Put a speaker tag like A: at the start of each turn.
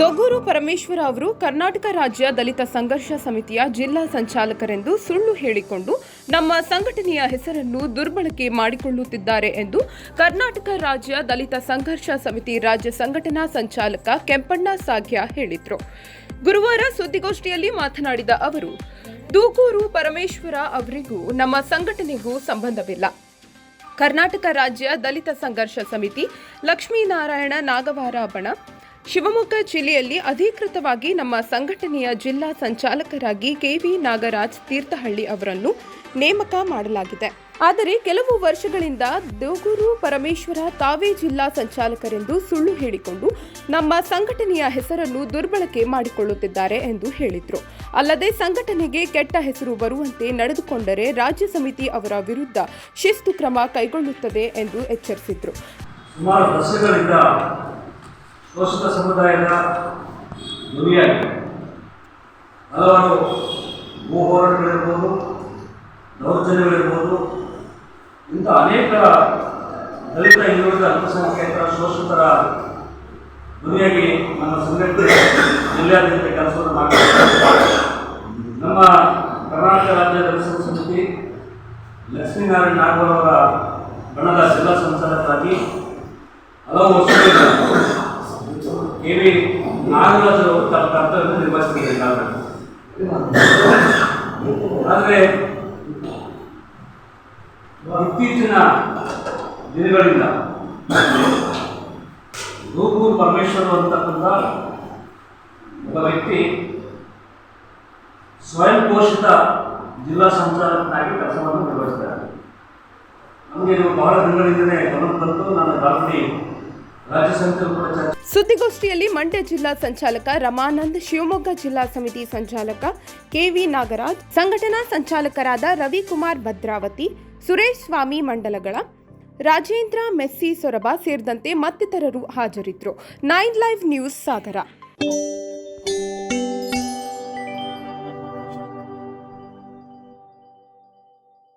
A: ದೊಗೂರು ಪರಮೇಶ್ವರ ಅವರು ಕರ್ನಾಟಕ ರಾಜ್ಯ ದಲಿತ ಸಂಘರ್ಷ ಸಮಿತಿಯ ಜಿಲ್ಲಾ ಸಂಚಾಲಕರೆಂದು ಸುಳ್ಳು ಹೇಳಿಕೊಂಡು ನಮ್ಮ ಸಂಘಟನೆಯ ಹೆಸರನ್ನು ದುರ್ಬಳಕೆ ಮಾಡಿಕೊಳ್ಳುತ್ತಿದ್ದಾರೆ ಎಂದು ಕರ್ನಾಟಕ ರಾಜ್ಯ ದಲಿತ ಸಂಘರ್ಷ ಸಮಿತಿ ರಾಜ್ಯ ಸಂಘಟನಾ ಸಂಚಾಲಕ ಕೆಂಪಣ್ಣ ಸಾಗ್ಯ ಹೇಳಿದರು. ಗುರುವಾರ ಸುದ್ದಿಗೋಷ್ಠಿಯಲ್ಲಿ ಮಾತನಾಡಿದ ಅವರು ದೂಗೂರು ಪರಮೇಶ್ವರ ಅವರಿಗೂ ನಮ್ಮ ಸಂಘಟನೆಗೂ ಸಂಬಂಧವಿಲ್ಲ. ಕರ್ನಾಟಕ ರಾಜ್ಯ ದಲಿತ ಸಂಘರ್ಷ ಸಮಿತಿ ಲಕ್ಷ್ಮೀನಾರಾಯಣ ನಾಗವಾರ ಬಣ ಶಿವಮೊಗ್ಗ ಜಿಲ್ಲೆಯಲ್ಲಿ ಅಧಿಕೃತವಾಗಿ ನಮ್ಮ ಸಂಘಟನೆಯ ಜಿಲ್ಲಾ ಸಂಚಾಲಕರಾಗಿ ಕೆವಿ ನಾಗರಾಜ್ ತೀರ್ಥಹಳ್ಳಿ ಅವರನ್ನು ನೇಮಕ ಮಾಡಲಾಗಿದೆ. ಆದರೆ ಕೆಲವು ವರ್ಷಗಳಿಂದ ದೇಗೂರು ಪರಮೇಶ್ವರ ತಾವೇ ಜಿಲ್ಲಾ ಸಂಚಾಲಕರೆಂದು ಸುಳ್ಳು ಹೇಳಿಕೊಂಡು ನಮ್ಮ ಸಂಘಟನೆಯ ಹೆಸರನ್ನು ದುರ್ಬಳಕೆ ಮಾಡಿಕೊಳ್ಳುತ್ತಿದ್ದಾರೆ ಎಂದು ಹೇಳಿದರು. ಅಲ್ಲದೆ ಸಂಘಟನೆಗೆ ಕೆಟ್ಟ ಹೆಸರು ಬರುವಂತೆ ನಡೆದುಕೊಂಡರೆ ರಾಜ್ಯ ಸಮಿತಿ ಅವರ ವಿರುದ್ಧ ಶಿಸ್ತು ಕ್ರಮ ಕೈಗೊಳ್ಳುತ್ತದೆ ಎಂದು ಎಚ್ಚರಿಸಿದರು.
B: ಶೋಷಿತ ಸಮುದಾಯದ ಧ್ವನಿಯಾಗಿ ಹಲವಾರು ಭೂ ಹೋರಾಟಗಳಿರ್ಬೋದು, ದೌರ್ಜನ್ಯಗಳಿರ್ಬೋದು, ಇಂಥ ಅನೇಕ ದಲಿತ ಹಿಂದುಳಿದ ಅಲ್ಪಸಂಖ್ಯಾತರ ಶೋಷಿತರ ಧ್ವನಿಯಾಗಿ ನಮ್ಮ ಸಂಘಟನೆ ಜಿಲ್ಲಾದ್ಯಂತ ಕೆಲಸವನ್ನು ಮಾಡ್ತಾರೆ ನಮ್ಮ ಕರ್ನಾಟಕ ರಾಜ್ಯ ದಲಿತ ಸಮಿತಿ ಲಕ್ಷ್ಮೀನಾರಾಯಣ ನಾಗವರ್ ಅವರ ಬಣದ ಜಿಲ್ಲಾ ಸಂಚಾಲಕರಾಗಿ ಹಲವು ವರ್ಷಗಳಿಂದ ವಿ ನಾಗರಾಜ್ ತಮ್ಮ ಕರ್ತವ್ಯವನ್ನು ನಿರ್ವಹಿಸುತ್ತಿದ್ದಾರೆ ಆದರೆ ಇತ್ತೀಚಿನ ದಿನಗಳಿಂದ ರೂಪೂರ್ ಪರಮೇಶ್ವರ್ ಅಂತಕ್ಕಂಥ ಒಬ್ಬ ವ್ಯಕ್ತಿ ಸ್ವಯಂ ಪೋಷಿತ ಜಿಲ್ಲಾ ಸಂಚಾಲಕನಾಗಿ ಕೆಲಸವನ್ನು ನಿರ್ವಹಿಸ್ತಾರೆ ನಮಗೆ ಇದು ಬಹಳ ದಿನಗಳಿಂದಲೇ
A: ಸುದ್ದಿಗೋಷ್ಠಿಯಲ್ಲಿ ಮಂಡ್ಯ ಜಿಲ್ಲಾ ಸಂಚಾಲಕ ರಮಾನಂದ್, ಶಿವಮೊಗ್ಗ ಜಿಲ್ಲಾ ಸಮಿತಿ ಸಂಚಾಲಕ ಕೆವಿ ನಾಗರಾಜ್, ಸಂಘಟನಾ ಸಂಚಾಲಕರಾದ ರವಿಕುಮಾರ್ ಭದ್ರಾವತಿ, ಸುರೇಶ್ ಸ್ವಾಮಿ ಮಂಡಲಗಳ, ರಾಜೇಂದ್ರ ಮೆಸ್ಸಿ ಸೊರಬ ಸೇರಿದಂತೆ ಮತ್ತಿತರರು ಹಾಜರಿದ್ದರು. Nine live news Sagara.